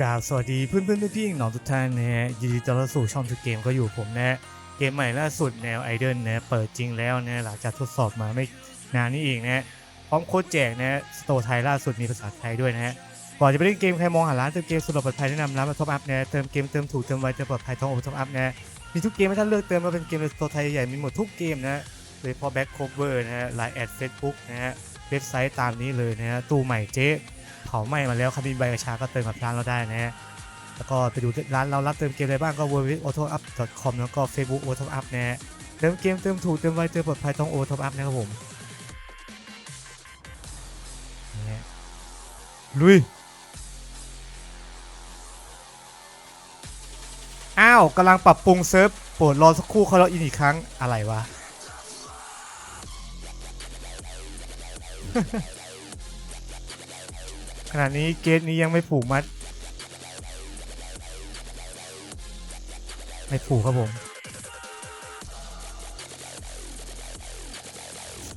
กราบสวัสดีเพื่อนเพื่อนๆพี่ๆน้องทุกท่านนะฮะยินดีต้อนรับสู่ช่องทูเกมก็อยู่ผมนะฮะเกมใหม่ล่าสุดแนวไอเดนนะเปิดจริงแล้วนะหลังจากทดสอบมาไม่นานนี้เองนะฮะพร้อมโค้ดแจกนะฮะสโตร์ไทยล่าสุดมีภาษาไทยด้วยนะฮะก่อนจะไปเล่นเกมใครมองหาร้านเติมเกมสุดปลอดภัยแนะนำร้านมาท็อปอัพนะเติมเกมเติมถูกเติมไวเติมปลอดภัยท้องโอท็อปอัพนะมีทุกเกมให้ท่านเลือกเติมมาเป็นเกมในสโตร์ไทยใหญ่มีหมดทุกเกมนะโดยพาะแบ็คโคเวอร์นะฮะไลน์แอดเฟซบุ๊กนะฮะเว็บไซต์ตามนี้เลยนะฮะตู้ใหม่เจ๊ เผาไหม้มาแล้วครับมีใบกระชาก็เติมกับร้านเราได้นะฮะแล้วก็ไปดูร้านเรารับเติมเกมอะไรบ้างก็ www.autoup.com แล้วก็ Facebook autoup นะฮะเติมเกมเติมถูกเติมไวเติมปลอดภัยต้อง autoup นะครับผมนี่ฮะลุยอ้าวกำลังปรับปรุงเซิร์ฟโปรดรอสักครู่เขาล็อกอินอีกครั้งอะไรวะ ขณะนี้เกตนี้ยังไม่ผูกมัด ไม่ผูกครับผม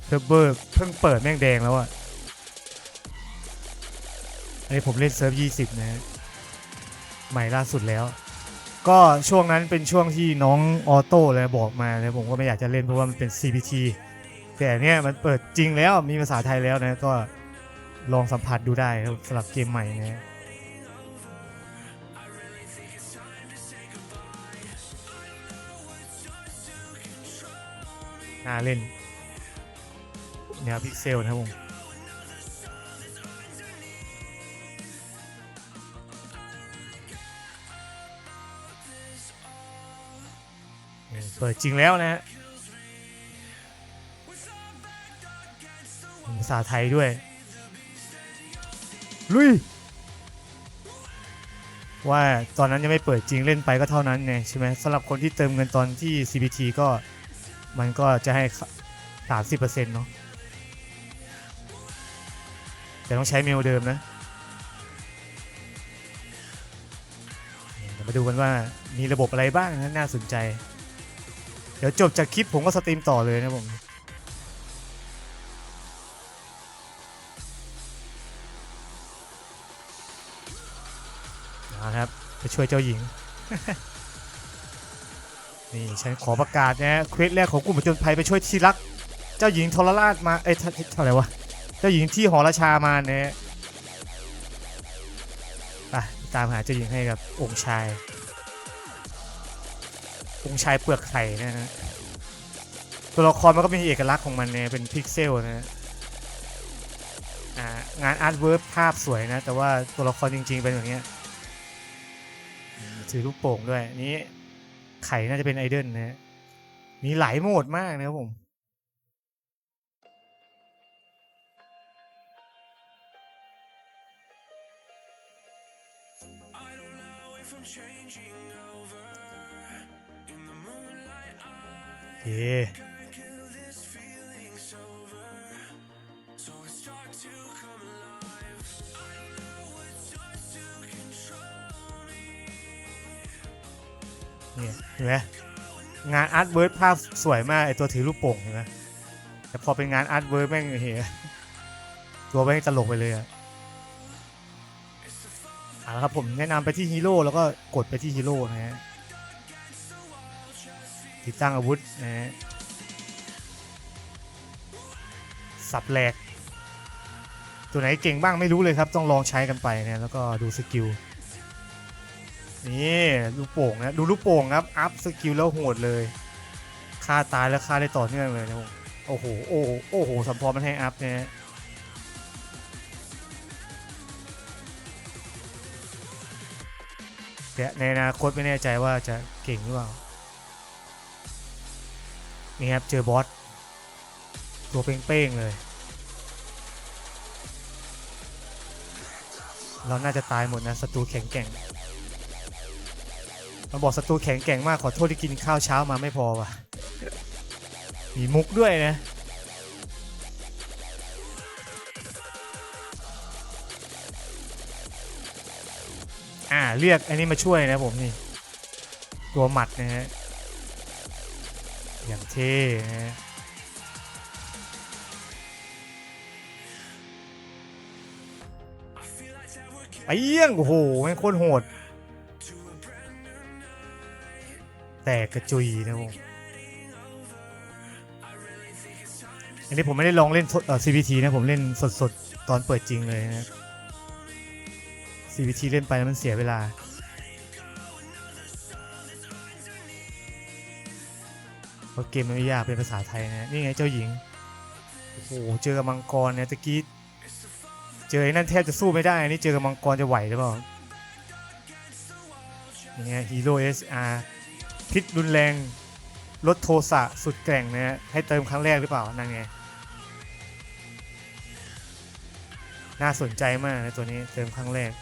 เซิร์ฟเวอร์เพิ่งเปิดแม่งแดงแล้วอะอันนี้ผมเล่นเซิร์ฟ20 นะฮะใหม่ล่าสุดแล้ว ก็ช่วงนั้นเป็นช่วงที่น้องออโต้เลยบอกมาเลยผมก็ไม่อยากจะเล่นเพราะว่ามันเป็น CPT แต่เนี่ยมันเปิดจริงแล้วมีภาษาไทยแล้วนะก็ ลองสัมผัสดูได้ครับสำหรับเกมใหม่นะน่าเล่นแนวพิกเซลนะครับผมเปิดจริงแล้วนะฮะภาษาไทยด้วย ลุย ว่าตอนนั้นยังไม่เปิดจริงเล่นไปก็เท่านั้นไงใช่ไหมสำหรับคนที่เติมเงินตอนที่ CPT ก็มันก็จะให้ 30%เนาะแต่ต้องใช้เมลเดิมนะมาดูกันว่ามีระบบอะไรบ้างน่าสนใจ เดี๋ยวจบจากคลิปผมก็สตรีมต่อเลยนะผม ครับไปช่วยเจ้าหญิง นี่ฉันขอประกาศนะเควสแรกของกลุ่มผจญภัยไปช่วยที่รัก เจ้าหญิงทรราชมา เอ้ยเท่าไหร่วะ เจ้าหญิงที่หอราชามาเนี่ยไปตามหาเจ้าหญิงให้กับองค์ชาย องค์ชายเปลือกไข่นะฮะ ตัวละครมันก็มีเอกลักษณ์ของมันเนี่ยเป็นพิกเซลนะฮะงานอาร์ตเวิร์ภาพสวยนะ แต่ว่าตัวละครจริง ๆ เป็นอย่างเงี้ย ถือลูกโป่งด้วยนี้ไข่น่าจะเป็นไอเดนนะฮะมีหลายโหมดมากนะครับผมเย้ เนี่ยเห็นไหมงานอาร์ตเวิร์ดภาพสวยมากไอตัวถือลูกโป่งเห็นไหมแต่พอเป็นงานอาร์ตเวิร์ดแม่งเหี้ยตัวแม่งตลกไปเลยอะเอาละครับผมแนะนำไปที่ฮีโร่แล้วก็กดไปที่ฮีโร่นะฮะติดตั้งอาวุธนะฮะสับแหลก ตัวไหนเก่งบ้างไม่รู้เลยครับ ต้องลองใช้กันไปนะแล้วก็ดูสกิล นี่ลูกโป่งนะดูลูกโป่งครับอัพสกิลแล้วโหดเลยฆ่าตายแล้วฆ่าได้ต่อเนื่องเลยนะผมโอ้โหโอ้โหโอ้โหสัมพอมันให้อัพเนี่ยแต่ในอนาคตไม่แน่ใจว่าจะเก่งหรือเปล่านี่ครับเจอบอสตัวเป้งๆเลย เราน่าจะตายหมดนะศัตรูแข็งแกร่ง มันบอกศัตรูแข็งแกร่งมากขอโทษที่กินข้าวเช้ามาไม่พอว่ะ มีมุกด้วยนะ อ่าเรียกอันนี้มาช่วยนะผมนี่ ตัวหมัดนะฮะ อย่างเท่นะฮะไปเยี่ยงโอ้โหแม่งโคตรโหด แตกกระจุยนะผมอันนี้ผมไม่ได้ลองเล่นเอ่อ CVT นะผมเล่นสดๆ ตอนเปิดจริงเลยนะ CVT เล่นไปแล้วมันเสียเวลา เพราะเกมมันไม่ยากเป็นภาษาไทยนะ นี่ไงเจ้าหญิง โอ้โห เจอกับมังกรเนี่ยตะกี้ เจอไอ้นั่นแทบจะสู้ไม่ได้อันนี่เจอกับมังกรจะไหวหรือเปล่านี่ไงฮีโร่เอสอาร์ พิษรุนแรงลดโทสะสุดแกร่งนะฮะให้เติมครั้งแรกหรือเปล่านั่นไงน่าสนใจมากนะตัวนี้เติมครั้งแรก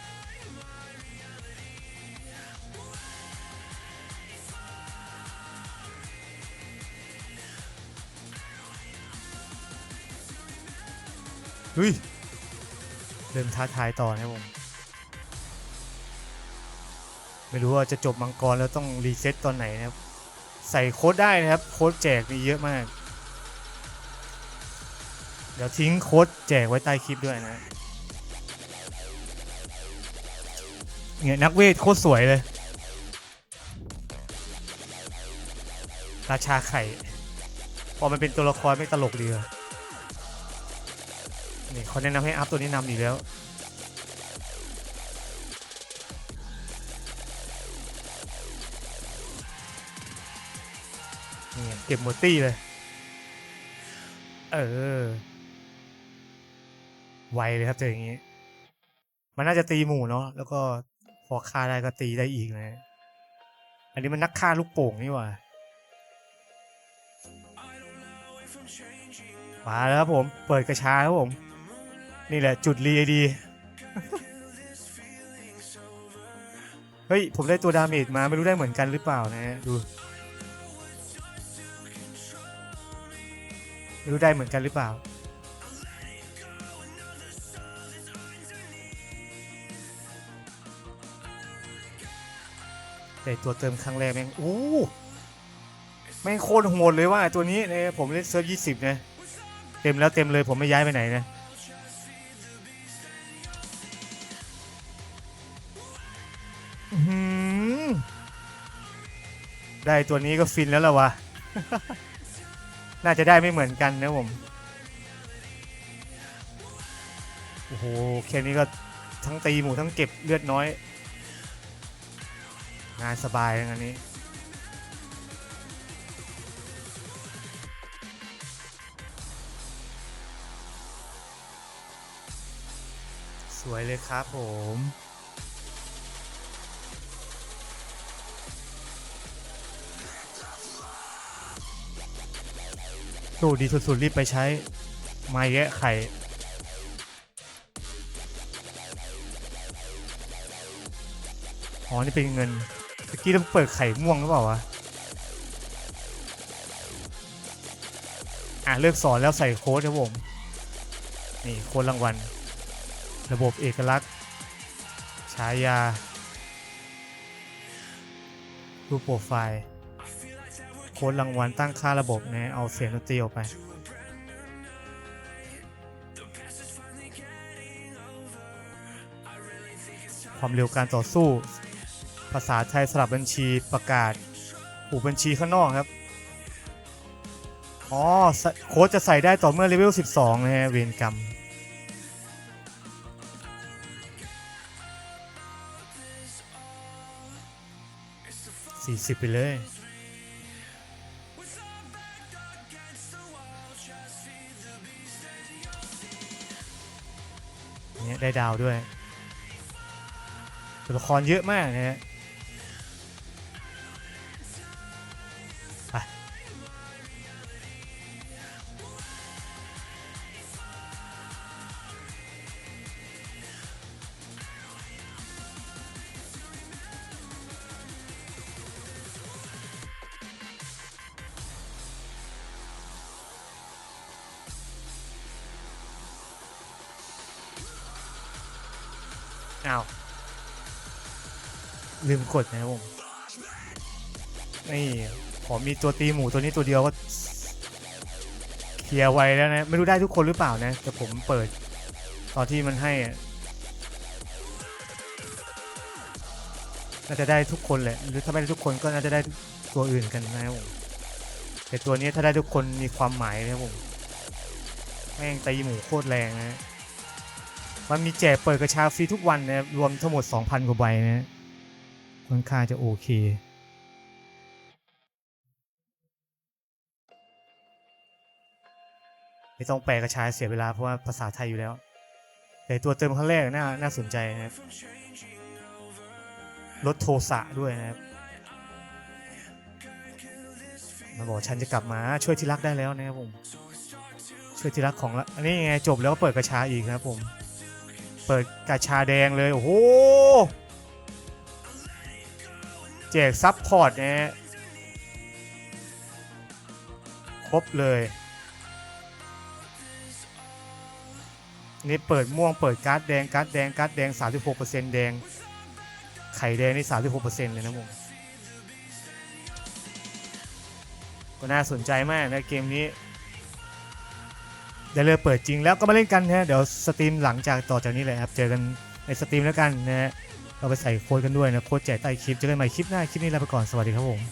เฮ้ย เริ่มท้าทายต่อนะผม ไม่รู้ว่าจะจบมังกรแล้วต้องรีเซ็ตตอนไหนนะครับ ใส่โค้ดได้นะครับ โค้ดแจกมีเยอะมาก เดี๋ยวทิ้งโค้ดแจกไว้ใต้คลิปด้วยนะเนี่ยนักเวทโคตรสวยเลย ราชาไข่ พอมันเป็นตัวละครไม่ตลกดีเลยนี่เขาแนะนำให้อัพตัวนี้นำอีกแล้ว เก็บหมดตี้เลย เออ ไวเลยครับเจออย่างนี้ มันน่าจะตีหมู่เนาะแล้วก็พอฆ่าได้ก็ตีได้อีกนะ อันนี้มันนักฆ่าลูกโป่งนี่หว่ามาแล้วครับผม เปิดกระชาครับผม นี่แหละจุดรีไอดี เฮ้ย ผมได้ตัวดาเมจมาไม่รู้ได้เหมือนกันหรือเปล่านะฮะดู รู้ได้เหมือนกันหรือเปล่า แต่ตัวเติมครั้งแรกแม่งโอ้แม่งโคตรโหดเลยว่าตัวนี้เนี่ยผมเล่นเซิร์ฟยี่สิบนะเต็มแล้วเต็มเลยผมไม่ย้ายไปไหนนะได้ตัวนี้ก็ฟินแล้วล่ะวะ น่าจะได้ไม่เหมือนกันนะผมโอ้โหแค่นี้ก็ทั้งตีหมูทั้งเก็บเลือดน้อย งานสบายอย่างอันนี้สวยเลยครับผม ตู้ดีสุดๆรีบไปใช้ไม้แยะไข่ อ๋อ นี่เป็นเงินเมื่อกี้ต้องเปิดไข่ม่วงหรือเปล่าวะ อะ เลิกสอนแล้วใส่โค้ดครับผม นี่ โค้ดรางวัล ระบบเอกลักษณ์ ฉายา รูปโปรไฟล์ ค้ดรางวัลตั้งค่าระบบนะเอาเสียงดนตรีออกไป ความเร็วการต่อสู้ ภาษาไทยสลับบัญชีประกาศผูกบัญชีข้างนอกครับ อ๋อ โค้ดจะใส่ได้ต่อเมื่อเลเวล 12 นะฮะ เวรกรรม40ไปเลย เนี่ยได้ดาวด้วยตัวละครเยอะมากนะฮะ อ้าวลืมกดนะครับผมนี่ขอมีตัวตีหมูตัวนี้ตัวเดียวก็เคลียร์ไว้แล้วนะ ไม่รู้ได้ทุกคนหรือเปล่านะ แต่ผมเปิด ตอนที่มันให้น่าจะได้ทุกคนแหละ หรือถ้าไม่ได้ทุกคนก็น่าจะได้ตัวอื่นกันนะครับผมแต่ตัวนี้ถ้าได้ทุกคนมีความหมายนะครับผมแม่งตีหมูโคตรแรงนะ มันมีแจกเปิดกระชาฟรีทุกวันนะครับรวมทั้งหมด 2,000 กว่าใบนะค่อนข้างจะโอเค ไม่ต้องแปลกระชายเสียเวลาเพราะว่าภาษาไทยอยู่แล้ว แต่ตัวเติมครั้งแรกน่าน่าสนใจนะครับลดโทสะด้วยนะครับมาบอกฉันจะกลับมาช่วยที่รักได้แล้วนะครับผมช่วยที่รักของอันนี้ไงจบแล้วก็เปิดกระชาอีกครับผม เปิดกระชาแดงเลย โอ้โห แจกซับพอร์ตนะฮะครบเลย นี่เปิดม่วงเปิดการ์ดแดงการ์ดแดงการ์ดแดง 36%แดง ไข่แดงนี่ 36%เลยนะผมก็น่าสนใจมากนะเกมนี้ เดี๋ยวเลยเปิดจริงแล้วก็มาเล่นกันนะเดี๋ยวสตรีมหลังจากต่อจากนี้เลยครับ เจอกันในสตรีมแล้วกันนะฮะเราไปใส่โค้ดกันด้วยนะโค้ดแจกใต้คลิปเจอกันใหม่คลิปหน้าคลิปนี้ลาไปก่อนสวัสดีครับผม